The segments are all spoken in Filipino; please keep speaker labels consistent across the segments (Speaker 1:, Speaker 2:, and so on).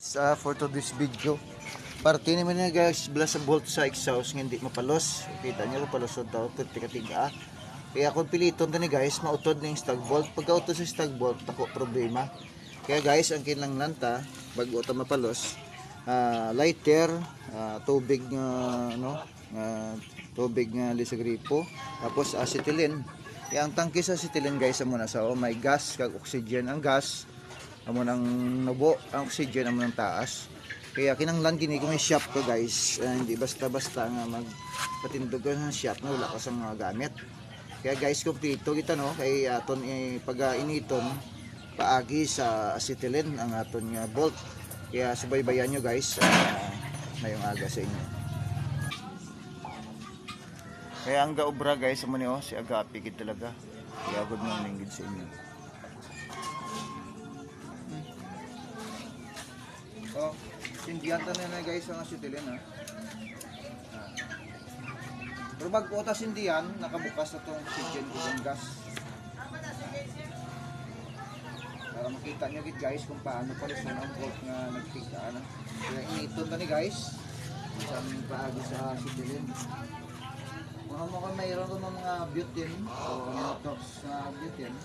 Speaker 1: sa for to this video. Parte naman na guys bala sa bolt sa exhaust nga hindi mapalos. Kita nyo palusod daw perti katiga kaya kung piliton to ni guys mautod na yung stag bolt. Pagka utod sa stag bolt ako problema. Kaya guys ang kinlang nanta bago ito mapalos ah, lighter ah, tubig nga ano ah, tubig nga lisagripo. Tapos acetylene. Kaya ang tangke sa acetylene guys amo na sa oh my gas kag oxygen ang gas amo nang nubo ang oxygen amo nang taas. Kaya kinanglan gini kung shop ko guys. Ah, hindi basta-basta nga mag patindog ka sa shop na wala ka sa mga gamit. Kaya guys kompleto kita no kay aton eh, pag initon paagi sa acetylene ang aton nga bolt. Kaya subaybayan nyo guys uh, ngayong aga sa inyo. Kaya ang gaobra guys amo ni oh si Agapi gid talaga. Kaya good morning gid sa inyo Oh, sindihan ta na na guys ang acetylene ha. Ah. Pero bago ta sindihan, nakabukas na tong oxygen ng gas. Para makita nyo gid guys kung paano pa rin ang bolt nga nagtiga na. Kaya initon ta ni guys. Isang paagi sa acetylene. Kung ano kung mayroon ko ng mga butane o mga talks na butane,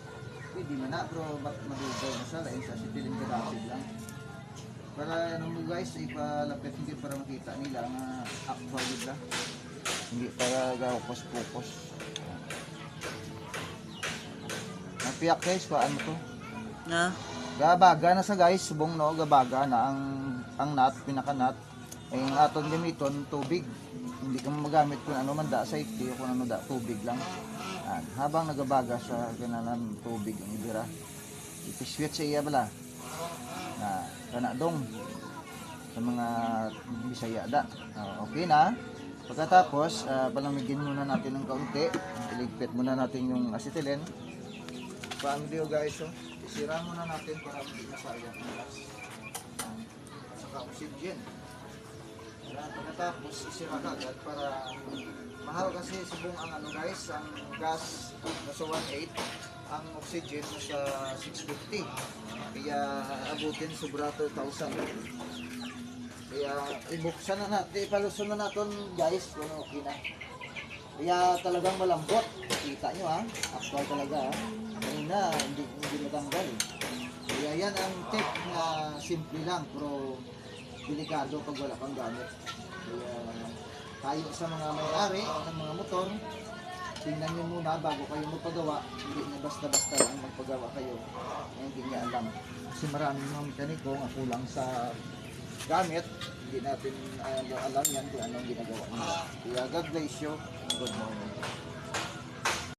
Speaker 1: pwede man na, pero mat madugaw na siya, lain sa acetylene kadasig lang. Para ano mo guys, ipalapit hindi para makita nila nga actual nila. Hindi para gawapos-pupos. Napiyak guys, paano to?
Speaker 2: Na?
Speaker 1: Gabaga na sa guys, subong no, gabaga na ang ang nut, pinaka nut. Ay ang aton gamiton tubig. Hindi ka magamit kung ano man da safety kung ano da tubig lang. Yan. Habang nagabaga sa gananan tubig ang ibira. Ipiswit sa iya bala. Na kana dong sa mga Bisaya da. Ah, okay na. Pagkatapos, uh, palamigin muna natin ng kaunti. Iligpit muna natin yung acetylene. Paano diyo guys, oh? Isira muna natin para hindi masayang saka oxygen. Pagkatapos isira agad para mahal kasi subong ang ano guys, ang gas nasa 1.8, ang oxygen nasa 650. Kaya abutin sobra 2,000. Kaya ibuksan na natin, ipalusun na natin guys kung okay na. Kaya talagang malambot. Kita nyo ha. Actual talaga ha. Kanina, hindi, hindi matanggal. Kaya yan ang tip na simple lang pero delikado pag wala kang gamit. Kaya tayo sa mga may-ari ng mga motor, tingnan nyo muna bago kayo magpagawa. Hindi na basta-basta lang magpagawa kayo. Hindi niya alam. Kasi maraming mga mekaniko nga kulang sa gamit. Hindi natin uh, alam yan kung anong ginagawa nila. Kaya God bless you. Good morning.